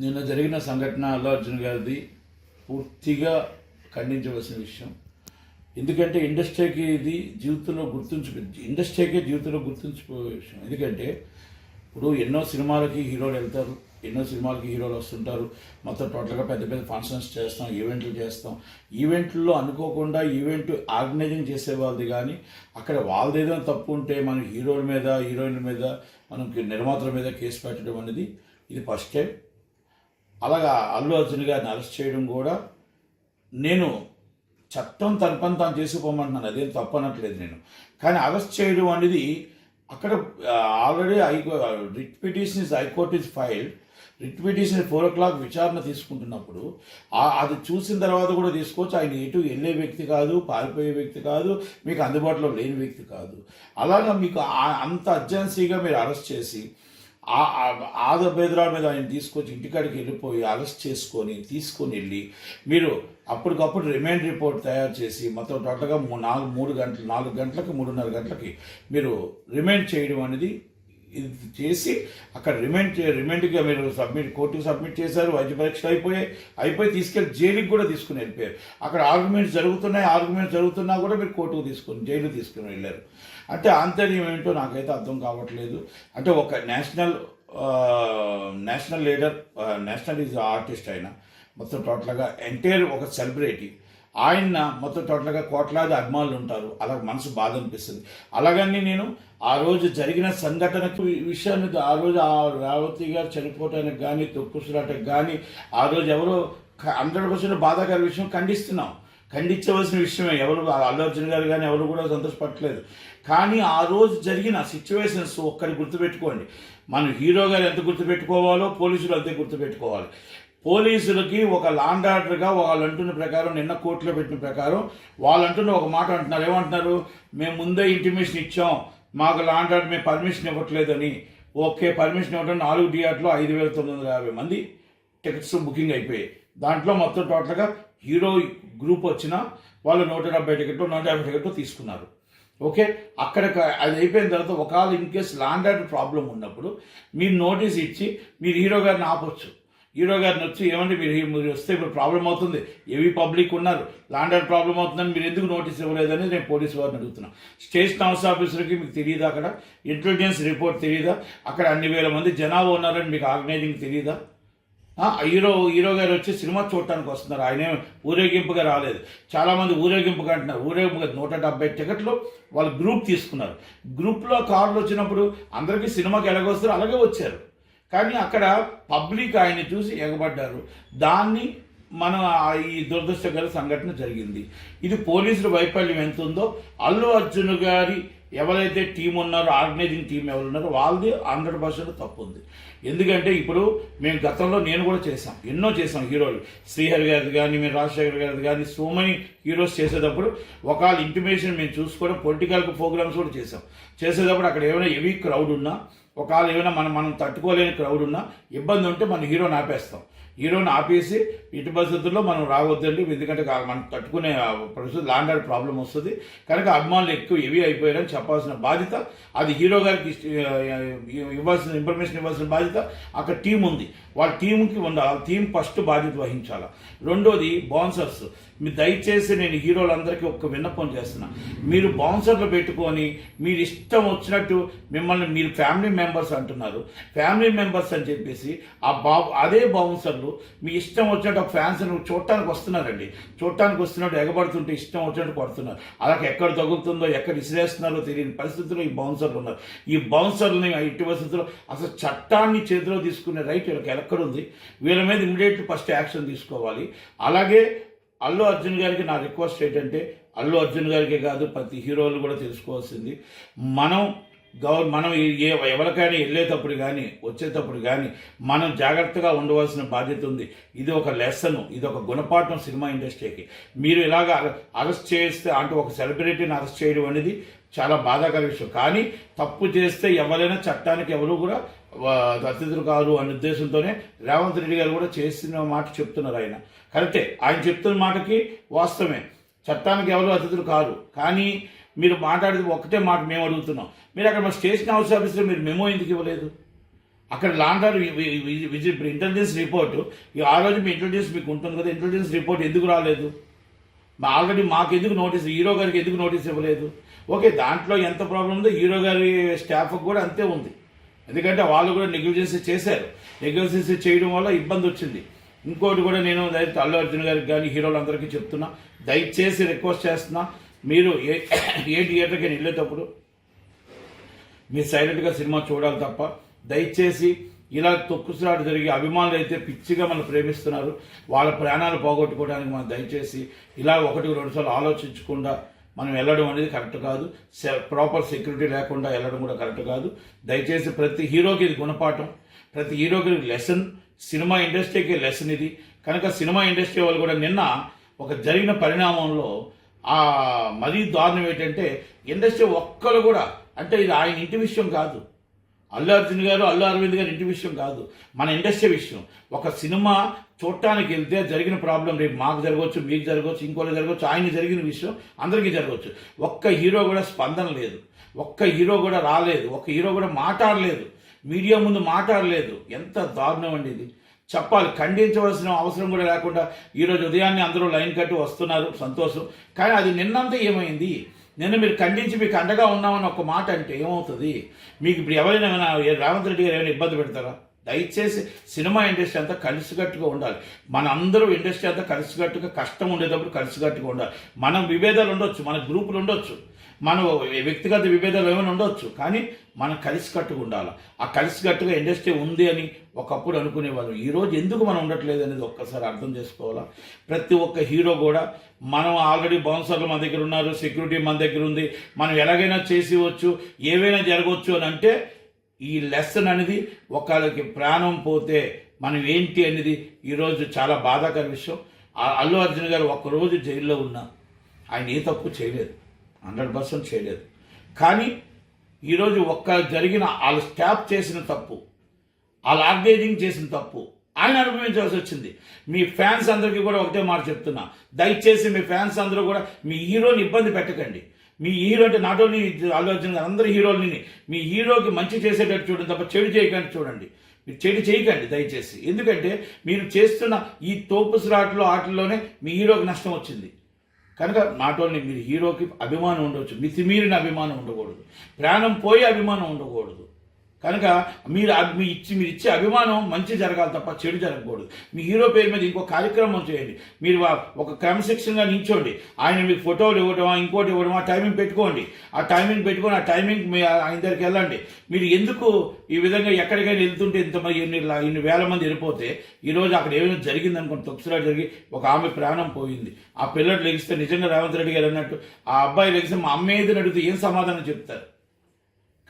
నిన్న జరిగిన సంఘటన అల్లు అర్జున్ గారిది పూర్తిగా ఖండించవలసిన విషయం. ఎందుకంటే ఇండస్ట్రీకి ఇది జీవితంలో గుర్తుంచు ఇండస్ట్రీకే జీవితంలో గుర్తుంచిపోయే విషయం. ఎందుకంటే ఇప్పుడు ఎన్నో సినిమాలకి హీరోలు వెళ్తారు ఎన్నో సినిమాలకి హీరోలు వస్తుంటారు. మొత్తం టోటల్గా పెద్ద పెద్ద ఫంక్షన్స్ చేస్తాం ఈవెంట్లు చేస్తాం. ఈవెంట్లో అనుకోకుండా ఈవెంట్ ఆర్గనైజింగ్ చేసే వాళ్ళది కానీ అక్కడ వాళ్ళదేదో తప్పు ఉంటే మన హీరోల మీద హీరోయిన్ల మీద మనం నిర్మాతల మీద కేసు పెట్టడం అనేది ఇది ఫస్ట్ టైం. అలాగా అల్లు అర్జున్ గారిని అరెస్ట్ చేయడం కూడా నేను చట్టం తన పని తాను చేసుకుపోమంటున్నాను. అదేం తప్పు అనట్లేదు నేను. కానీ అరెస్ట్ చేయడం అనేది అక్కడ already high writ petition is high court is filed. Writ petition four o'clock విచారణ తీసుకుంటున్నప్పుడు అది చూసిన తర్వాత కూడా తీసుకోవచ్చు. ఆయన ఎటు వెళ్ళే వ్యక్తి కాదు పారిపోయే వ్యక్తి కాదు మీకు అందుబాటులో లేని వ్యక్తి కాదు. అలాగా మీకు అంత అర్జెన్సీగా మీరు అరెస్ట్ చేసి ఆ- మీద ఆయన తీసుకొచ్చి ఇంటికాడికి వెళ్ళిపోయి అరెస్ట్ చేసుకొని తీసుకొని వెళ్ళి మీరు అప్పటికప్పుడు రిమైండ్ రిపోర్ట్ తయారు చేసి మొత్తం టోటల్గా మూ- నాలుగు మూడు గంటలు నాలుగు గంటలకి మూడున్నర గంటలకి మీరు రిమైండ్ చేయడం అనేది ఇది చేసి అక్కడ రిమైండ్ రిమైండ్గా మీరు సబ్మిట్ కోర్టుకు సబ్మిట్ చేశారు వైద్య పరీక్షలు అయిపోయాయి అయిపోయి తీసుకెళ్ళి జైలుకి కూడా తీసుకుని వెళ్ళిపోయారు. అక్కడ ఆర్గ్యుమెంట్స్ జరుగుతున్నాయి ఆర్గ్యుమెంట్స్ జరుగుతున్నా కూడా మీరు కోర్టుకు తీసుకుని జైలు తీసుకుని వెళ్ళారు. అంటే ఆంతర్యం ఏంటో నాకైతే అర్థం కావట్లేదు. అంటే ఒక national national leader national is artist ఆయన. మొత్తం టోటల్గా ఎంటైర్ ఒక సెలబ్రిటీ. ఆయన మొత్తం టోటల్గా కోట్లాది అభిమానులు ఉంటారు. అలా మనసు బాధ అనిపిస్తుంది. అలాగని నేను ఆ రోజు జరిగిన సంఘటనకు విషయాన్ని ఆ రోజు ఆ రావతి గారు చనిపోవటానికి కానీ తొక్కుసులాటకి కానీ ఆ రోజు ఎవరో హండ్రెడ్ పర్సెంట్ బాధాకర విషయం ఖండిస్తున్నాం. ఖండించవలసిన విషయమే. ఎవరు అల్లు అర్జున్ గారు కానీ ఎవరు కూడా సంతోషపడలేదు కానీ ఆ రోజు జరిగిన సిచ్యువేషన్స్ ఒక్కరి గుర్తుపెట్టుకోండి. మనం హీరో గారు ఎంత గుర్తుపెట్టుకోవాలో పోలీసులు అంతే గుర్తుపెట్టుకోవాలి. పోలీసులకి ఒక లాండ్ ఆర్డర్గా వాళ్ళు అంటున్న ప్రకారం నిన్న కోర్టులో పెట్టిన ప్రకారం వాళ్ళు అంటున్న ఒక మాట అంటున్నారు. ఏమంటున్నారు? మేము ముందే ఇంటిమేషన్ ఇచ్చాం. మాకు లాండ్ ఆర్డర్ మేము పర్మిషన్ ఇవ్వట్లేదని. ఓకే పర్మిషన్ ఇవ్వడం నాలుగు డిఆర్లో ఐదు వేల తొమ్మిది వందల యాభై మంది టికెట్స్ బుకింగ్ అయిపోయాయి. దాంట్లో మొత్తం టోటల్గా హీరో గ్రూప్ వచ్చిన వాళ్ళు నూట డెబ్బై టికెట్లు నూట యాభై టికెట్లు తీసుకున్నారు. ఓకే? అక్కడ అది అయిపోయిన తర్వాత ఒకవేళ in case law and order problem ఉన్నప్పుడు మీరు నోటీస్ ఇచ్చి మీరు హీరో గారిని ఆపొచ్చు. హీరో గారిని వచ్చి ఏమంటే మీరు మీరు వస్తే ఇప్పుడు ప్రాబ్లం అవుతుంది. ఏవి పబ్లిక్ ఉన్నారు. ల్యాండ్ ఆర్డర్ ప్రాబ్లం అవుతుందని మీరు ఎందుకు నోటీస్ ఇవ్వలేదని నేను పోలీసు వారిని అడుగుతున్నాను స్టేషన్ హౌస్ ఆఫీసర్కి మీకు తెలియదా అక్కడ? ఇంటెలిజెన్స్ రిపోర్ట్ తెలియదా అక్కడ అన్ని వేల మంది జనాభా ఉన్నారని మీకు ఆర్గనైజింగ్ తెలియదా హీరో హీరో గారు వచ్చి సినిమా చూడటానికి వస్తున్నారు. ఆయనే ఊరేగింపుగా రాలేదు. చాలామంది ఊరేగింపుగా అంటున్నారు. ఊరేగింపుగా నూట డెబ్బై టికెట్లు వాళ్ళు గ్రూప్ తీసుకున్నారు. గ్రూప్లో కార్లు వచ్చినప్పుడు అందరికీ సినిమాకి ఎలాగొస్తారు? అలాగే వచ్చారు. కానీ అక్కడ పబ్లిక్ ఆయన్ని చూసి ఎగబడ్డారు దాన్ని మన ఈ దురదృష్టకర సంఘటన జరిగింది. ఇది పోలీసుల వైఫల్యం ఎంత ఉందో అల్లు అర్జున్ గారి ఎవరైతే టీం ఉన్నారో ఆర్గనైజింగ్ టీం ఎవరు ఉన్నారో వాళ్ళది హండ్రెడ్ పర్సెంట్ తప్పు ఉంది ఎందుకంటే ఇప్పుడు మేము గతంలో నేను కూడా చేశాం. ఎన్నో చేశాం హీరోలు. శ్రీహరి గారిది కానీ మేము రాజశేఖర్ గారిది కానీ సో మెనీ హీరోస్ చేసేటప్పుడు ఒకవేళ ఇంటిమేషన్ మేము చూసుకోవడం పొలిటికల్ ప్రోగ్రామ్స్ కూడా చేసాం చేసేటప్పుడు అక్కడ ఏమైనా హెవీ క్రౌడ్ ఉన్నా ఒకవేళ ఏమైనా మనం మనం తట్టుకోలేని క్రౌడ్ ఉన్నా ఇబ్బంది ఉంటే మన హీరోని ఆపేస్తాం. హీరోని ఆపేసి ఇటు పరిస్థితుల్లో మనం రావద్దండి. ఎందుకంటే మనం తట్టుకునే పరిస్థితి లాండ్ ఆర్డర్ ప్రాబ్లం వస్తుంది. కనుక అభిమానులు ఎక్కువ ఇవి అయిపోయారని చెప్పాల్సిన బాధ్యత. అది హీరో గారికి ఇవ్వాల్సిన ఇన్ఫర్మేషన్ ఇవ్వాల్సిన బాధ్యత. అక్కడ టీం ఉంది. వాళ్ళ టీంకి ఉండాలి టీం ఫస్ట్ బాధ్యత వహించాలి? రెండోది బౌన్సర్స్ మీరు దయచేసి నేను హీరోలందరికీ ఒక్క విన్నపం చేస్తున్నా. మీరు బౌన్సర్లు పెట్టుకొని మీరు ఇష్టం వచ్చినట్టు మిమ్మల్ని మీరు ఫ్యామిలీ మెంబర్స్ అంటున్నారు. ఫ్యామిలీ మెంబర్స్ అని చెప్పేసి ఆ బా అదే బౌన్సర్లు మీ ఇష్టం వచ్చినట్టు ఒక ఫ్యాన్స్ చూడటానికి వస్తున్నారండి. చూడటానికి వస్తున్నట్టు ఎగబడుతుంటే ఇష్టం వచ్చినట్టు కొడుతున్నారు. అలాగే ఎక్కడ తగులుతుందో ఎక్కడ ఇసిరేస్తున్నారో తెలియని పరిస్థితుల్లో ఈ బౌన్సర్లు ఉన్నారు. ఈ బౌన్సర్లని ఇటు పరిస్థితుల్లో అసలు చట్టాన్ని చేతిలో తీసుకునే రైట్ వీళ్ళకి ఎక్కడుంది వీళ్ళ మీద ఇమీడియట్ ఫస్ట్ యాక్షన్ తీసుకోవాలి. అలాగే అల్లు అర్జున్ గారికి నా రిక్వెస్ట్ ఏంటంటే అల్లు అర్జున్ గారికే కాదు ప్రతి హీరోలు కూడా తెలుసుకోవాల్సింది. మనం గవర్ మనం ఏ ఎవరికైనా వెళ్ళేటప్పుడు కానీ వచ్చేటప్పుడు కానీ మనం జాగ్రత్తగా ఉండవలసిన బాధ్యత ఉంది. ఇది ఒక లెసన్ ఇది ఒక గుణపాఠం సినిమా ఇండస్ట్రీకి. మీరు ఇలాగ అరెస్ట్ చేస్తే అంటే ఒక సెలబ్రిటీని అరెస్ట్ చేయడం అనేది చాలా బాధాకర విషయం. కానీ తప్పు చేస్తే ఎవరైనా చట్టానికి ఎవరు కూడా అతిథులు కాదు అనే ఉద్దేశంతోనే రేవంత్ రెడ్డి గారు కూడా చేసిన మాట చెప్తున్నారు ఆయన. కరెక్టే. ఆయన చెప్తున్న మాటకి వాస్తవమే. చట్టానికి ఎవరు అతిథులు కాదు కానీ మీరు మాట్లాడేది ఒకటే మాట మేము అడుగుతున్నాం. మీరు అక్కడ మా స్టేషన్ హౌస్ ఆఫీస్లో మీరు మెమో ఎందుకు ఇవ్వలేదు? అక్కడ లాండర్ ఇంటెలిజెన్స్ రిపోర్ట్ ఆ రోజు మీ ఇంటెలిజెన్స్ మీకు ఉంటుంది కదా ఇంటెలిజెన్స్ రిపోర్ట్ ఎందుకు రాలేదు? ఆల్రెడీ మాకు ఎందుకు నోటీస్ హీరో గారికి ఎందుకు నోటీస్ ఇవ్వలేదు? ఓకే దాంట్లో ఎంత ప్రాబ్లం ఉందో హీరో గారి స్టాఫ్కి కూడా అంతే ఉంది. ఎందుకంటే వాళ్ళు కూడా నెగ్లిజెన్స్ చేశారు. నెగ్లిజెన్స్ చేయడం వల్ల ఇబ్బంది వచ్చింది. ఇంకోటి కూడా నేను అల్లు అర్జున్ గారికి కానీ హీరోలందరికీ చెప్తున్నా. దయచేసి రిక్వెస్ట్ చేస్తున్నా. మీరు ఏ ఏ థియేటర్కి వెళ్ళేటప్పుడు మీరు సైలెంట్గా సినిమా చూడాలి తప్ప దయచేసి ఇలా తొక్కుసలాట జరిగి అభిమానులు అయితే పిచ్చిగా మనం ప్రేమిస్తున్నారు. వాళ్ళ ప్రాణాలు పోగొట్టుకోవడానికి మనం దయచేసి ఇలా ఒకటి రెండుసార్లు ఆలోచించకుండా మనం వెళ్ళడం అనేది కరెక్ట్ కాదు. ప్రాపర్ సెక్యూరిటీ లేకుండా వెళ్ళడం కూడా కరెక్ట్ కాదు. దయచేసి ప్రతి హీరోకి ఇది గుణపాఠం. ప్రతి హీరోకి లెసన్ సినిమా ఇండస్ట్రీకి లెసన్ ఇది. కనుక సినిమా ఇండస్ట్రీ వాళ్ళు కూడా నిన్న ఒక జరిగిన పరిణామంలో మరీ దారుణం ఏంటంటే ఇండస్ట్రీ ఒక్కరు కూడా అంటే ఇది ఆయన ఇంటి విషయం కాదు. అల్లు అర్జున్ గారు అల్లు అరవింద్ గారు ఇంటి విషయం కాదు. మన ఇండస్ట్రీ విషయం. ఒక సినిమా చూడటానికి వెళ్తే జరిగిన ప్రాబ్లం రేపు మాకు జరగవచ్చు మీకు జరగవచ్చు ఇంకోటి జరగవచ్చు ఆయన జరిగిన విషయం అందరికీ జరగవచ్చు. ఒక్క హీరో కూడా స్పందన లేదు. ఒక్క హీరో కూడా రాలేదు. ఒక్క హీరో కూడా మాట్లాడలేదు. మీడియా ముందు మాట్లాడలేదు. ఎంత దారుణం అండి ఇది. చెప్పాలి. ఖండించవలసిన అవసరం కూడా లేకుండా ఈరోజు ఉదయాన్నే అందరూ లైన్ కట్టి వస్తున్నారు. సంతోషం. కానీ అది నిన్నంతా ఏమైంది? నిన్న మీరు ఖండించి మీకు అండగా ఉన్నామని ఒక మాట అంటే ఏమవుతుంది? మీకు ఇప్పుడు ఎవరైనా రేవంత్ రెడ్డి గారు ఏమైనా ఇబ్బంది పెడతారా? దయచేసి సినిమా ఇండస్ట్రీ అంతా కలిసికట్టుగా ఉండాలి. మన అందరూ ఇండస్ట్రీ అంతా కలిసికట్టుగా కష్టం ఉండేటప్పుడు కలిసికట్టుగా ఉండాలి. మనం విభేదాలు ఉండొచ్చు మన గ్రూపులు ఉండొచ్చు. మనం వ్యక్తిగత విభేదాలు ఏమైనా ఉండొచ్చు కానీ మనం కలిసికట్టుగా ఉండాలి? ఆ కలిసికట్టుగా ఇండస్ట్రీ ఉంది అని ఒకప్పుడు అనుకునేవాళ్ళం. ఈరోజు ఎందుకు మనం ఉండట్లేదు అనేది ఒక్కసారి అర్థం చేసుకోవాలా? ప్రతి ఒక్క హీరో కూడా మనం ఆల్రెడీ బౌన్సర్లు మన దగ్గర ఉన్నారు సెక్యూరిటీ మన దగ్గర ఉంది మనం ఎలాగైనా చేసివచ్చు ఏవైనా జరగవచ్చు అని అంటే ఈ లెసన్ అనేది ఒకళ్ళకి ప్రాణం పోతే మనం ఏంటి అనేది ఈరోజు చాలా బాధాకర విషయం. అల్లు అర్జున్ గారు ఒక్కరోజు జైల్లో ఉన్నా ఆయన ఏ తప్పు చేయలేదు. హండ్రెడ్ పర్సెంట్ చేయలేదు. కానీ ఈరోజు ఒక్క జరిగిన వాళ్ళ స్టాప్ చేసిన తప్పు వాళ్ళు ఆర్గనైజింగ్ చేసిన తప్పు ఆయన అనుభవించాల్సి వచ్చింది. మీ ఫ్యాన్స్ అందరికీ కూడా ఒకటే మాట చెప్తున్నా. దయచేసి మీ ఫ్యాన్స్ అందరూ కూడా మీ హీరోని ఇబ్బంది పెట్టకండి. మీ హీరో అంటే నాట్ ఓన్లీ అల్లు అర్జున్ గారు అందరి హీరోలని మీ హీరోకి మంచి చేసేటట్టు చూడండి తప్ప చెడు చేయకండి చూడండి. మీరు చెడు చేయకండి దయచేసి. ఎందుకంటే మీరు చేస్తున్న ఈ తోపు స్లాట్లో ఆటల్లోనే మీ హీరోకి నష్టం వచ్చింది. కనుక నాట్ ఓన్లీ మీరు హీరోకి అభిమానం ఉండవచ్చు. మితిమీరిన అభిమానం ఉండకూడదు. ప్రాణం పోయే అభిమానం ఉండకూడదు. కనుక మీరు మీ ఇచ్చి మీరు ఇచ్చే అభిమానం మంచి జరగాలి తప్ప చెడు జరగకూడదు. మీ హీరో పేరు మీద ఇంకో కార్యక్రమం చేయండి. మీరు ఒక క్రమశిక్షణగా నించోండి ఆయన మీకు ఫోటోలు ఇవ్వడమా ఇంకోటి ఇవ్వడమా టైమింగ్ పెట్టుకోండి. ఆ టైమింగ్ పెట్టుకొని ఆ టైమింగ్ మీ ఆయన దగ్గరికి వెళ్ళండి. మీరు ఎందుకు ఈ విధంగా ఎక్కడికైనా వెళ్తుంటే ఇంతమంది ఇన్ని ఇన్ని వేల మంది వెళ్ళిపోతే ఈరోజు అక్కడ ఏమైనా జరిగింది అనుకోండి తొక్సులా జరిగి ఒక ఆమె ప్రాణం పోయింది. ఆ పిల్లలు లెగిస్తే నిజంగా రేవంత్ రెడ్డి గారు అన్నట్టు ఆ అబ్బాయి లెగిస్తే మా అమ్మ ఏదని అడిగితే ఏం సమాధానం చెప్తారు?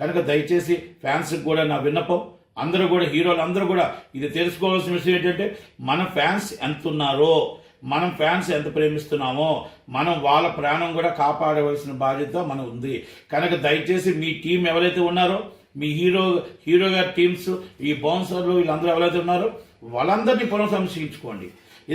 కనుక దయచేసి ఫ్యాన్స్కి కూడా నా విన్నపం అందరూ కూడా హీరోలు అందరూ కూడా ఇది తెలుసుకోవాల్సిన విషయం ఏంటంటే మన ఫ్యాన్స్ ఎంత ఉన్నారో మనం ఫ్యాన్స్ ఎంత ప్రేమిస్తున్నామో మనం వాళ్ళ ప్రాణం కూడా కాపాడవలసిన బాధ్యత మన ఉంది. కనుక దయచేసి మీ టీం ఎవరైతే ఉన్నారో మీ హీరో హీరో గారి టీమ్స్ ఈ బౌన్సర్లు వీళ్ళందరూ ఎవరైతే ఉన్నారో వాళ్ళందరినీ పునఃసంశీలించుకోండి